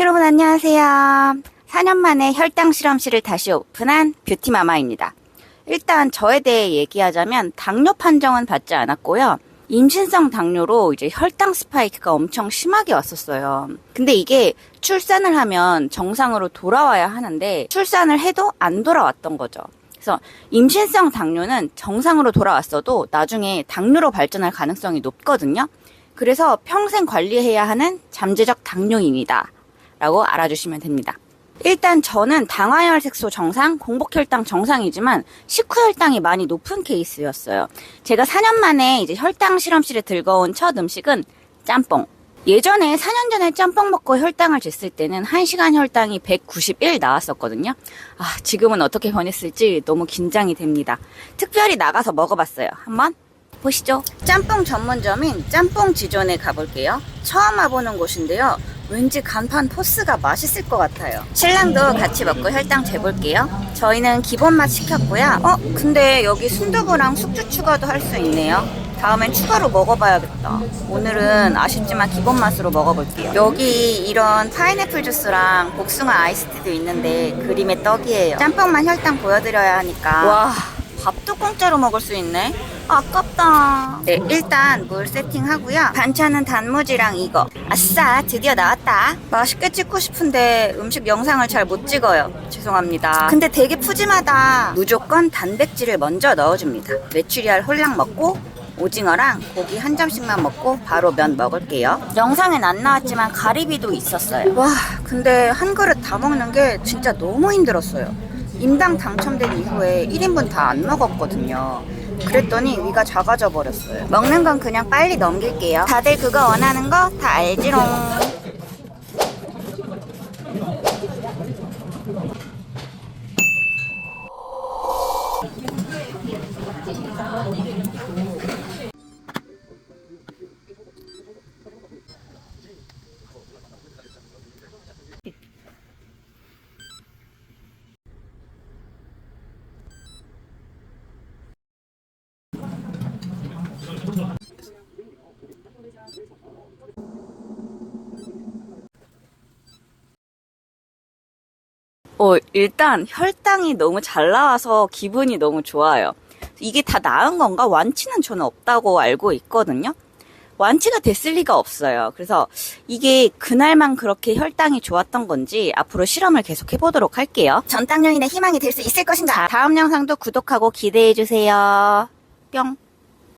여러분 안녕하세요. 4년 만에 혈당 실험실을 다시 오픈한 뷰티마마입니다. 일단 저에 대해 얘기하자면 당뇨 판정은 받지 않았고요. 임신성 당뇨로 이제 혈당 스파이크가 엄청 심하게 왔었어요. 근데 이게 출산을 하면 정상으로 돌아와야 하는데 출산을 해도 안 돌아왔던 거죠. 그래서 임신성 당뇨는 정상으로 돌아왔어도 나중에 당뇨로 발전할 가능성이 높거든요. 그래서 평생 관리해야 하는 잠재적 당뇨입니다. 라고 알아주시면 됩니다. 일단 저는 당화혈색소 정상, 공복혈당 정상이지만 식후혈당이 많이 높은 케이스였어요. 제가 4년 만에 이제 혈당 실험실에 들거온 첫 음식은 짬뽕. 예전에 4년 전에 짬뽕 먹고 혈당을 쟀을 때는 1시간 혈당이 191 나왔었거든요. 아, 지금은 어떻게 변했을지 너무 긴장이 됩니다. 특별히 나가서 먹어봤어요. 한번 보시죠. 짬뽕 전문점인 짬뽕 지존에 가볼게요. 처음 와보는 곳인데요. 왠지 간판 포스가 맛있을 것 같아요. 신랑도 같이 먹고 혈당 재볼게요. 저희는 기본 맛 시켰고요. 어, 근데 여기 순두부랑 숙주 추가도 할 수 있네요. 다음엔 추가로 먹어봐야겠다. 오늘은 아쉽지만 기본 맛으로 먹어볼게요. 여기 이런 파인애플 주스랑 복숭아 아이스티도 있는데 그림의 떡이에요. 짬뽕만 혈당 보여드려야 하니까. 와, 밥도 공짜로 먹을 수 있네. 아깝다. 네, 일단 물 세팅하고요. 반찬은 단무지랑 이거. 아싸, 드디어 나왔다. 맛있게 찍고 싶은데 음식 영상을 잘 못 찍어요. 죄송합니다. 근데 되게 푸짐하다. 무조건 단백질을 먼저 넣어줍니다. 메추리알 홀랑 먹고 오징어랑 고기 한 점씩만 먹고 바로 면 먹을게요. 영상엔 안 나왔지만 가리비도 있었어요. 와, 근데 한 그릇 다 먹는 게 진짜 너무 힘들었어요. 인당 당첨된 이후에 1인분 다 안 먹었거든요. 그랬더니 위가 작아져 버렸어요. 먹는 건 그냥 빨리 넘길게요. 다들 그거 원하는 거 다 알지롱. 어, 일단 혈당이 너무 잘 나와서 기분이 너무 좋아요. 이게 다 나은 건가? 완치는 저는 없다고 알고 있거든요. 완치가 됐을 리가 없어요. 그래서 이게 그날만 그렇게 혈당이 좋았던 건지 앞으로 실험을 계속 해보도록 할게요. 전당뇨인의 희망이 될 수 있을 것인가? 다음 영상도 구독하고 기대해주세요. 뿅.